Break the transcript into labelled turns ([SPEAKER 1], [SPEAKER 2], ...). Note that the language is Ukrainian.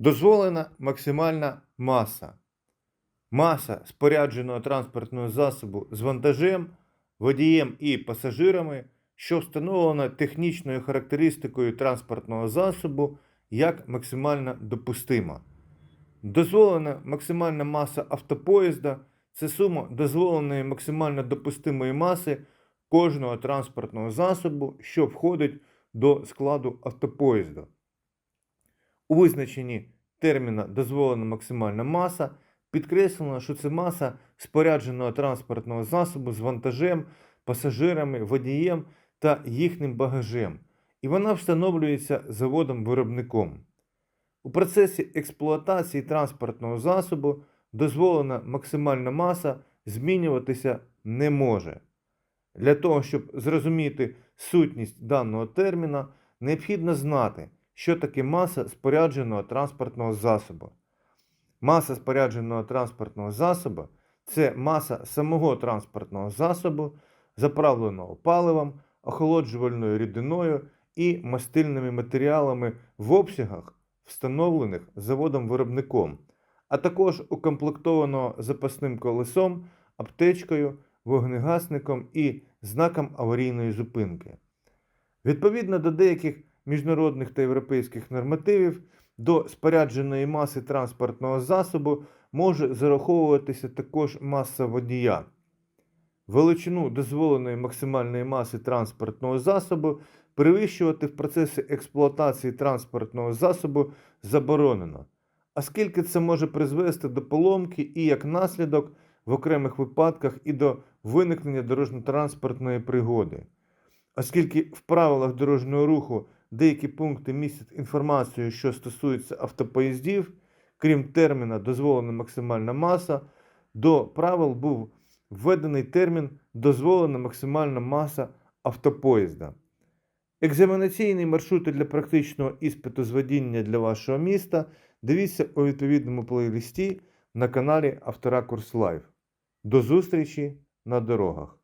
[SPEAKER 1] Дозволена максимальна маса. Маса спорядженого транспортного засобу з вантажем, водієм і пасажирами, що встановлена технічною характеристикою транспортного засобу як максимально допустима. Дозволена максимальна маса автопоїзда це сума дозволеної максимально допустимої маси кожного транспортного засобу, що входить до складу автопоїзда. У визначенні терміна дозволена максимальна маса підкреслено, що це маса спорядженого транспортного засобу з вантажем, пасажирами, водієм та їхнім багажем, і вона встановлюється заводом-виробником. У процесі експлуатації транспортного засобу дозволена максимальна маса змінюватися не може. Для того, щоб зрозуміти сутність даного терміна, необхідно знати, що таке маса спорядженого транспортного засобу. Маса спорядженого транспортного засобу це маса самого транспортного засобу, заправленого паливом, охолоджувальною рідиною і мастильними матеріалами в обсягах, встановлених заводом-виробником, а також укомплектованого запасним колесом, аптечкою, вогнегасником і знаком аварійної зупинки. Відповідно до деяких міжнародних та європейських нормативів, до спорядженої маси транспортного засобу може зараховуватися також маса водія. Величину дозволеної максимальної маси транспортного засобу перевищувати в процесі експлуатації транспортного засобу заборонено, оскільки це може призвести до поломки і як наслідок в окремих випадках і до виникнення дорожньо-транспортної пригоди. Оскільки в правилах дорожнього руху деякі пункти містять інформацію, що стосується автопоїздів, крім терміна дозволена максимальна маса, до правил був введений термін дозволена максимальна маса автопоїзда. Екзаменаційні маршрути для практичного іспиту з водіння для вашого міста дивіться у відповідному плейлисті на каналі Авторакурс Лайв. До зустрічі на дорогах!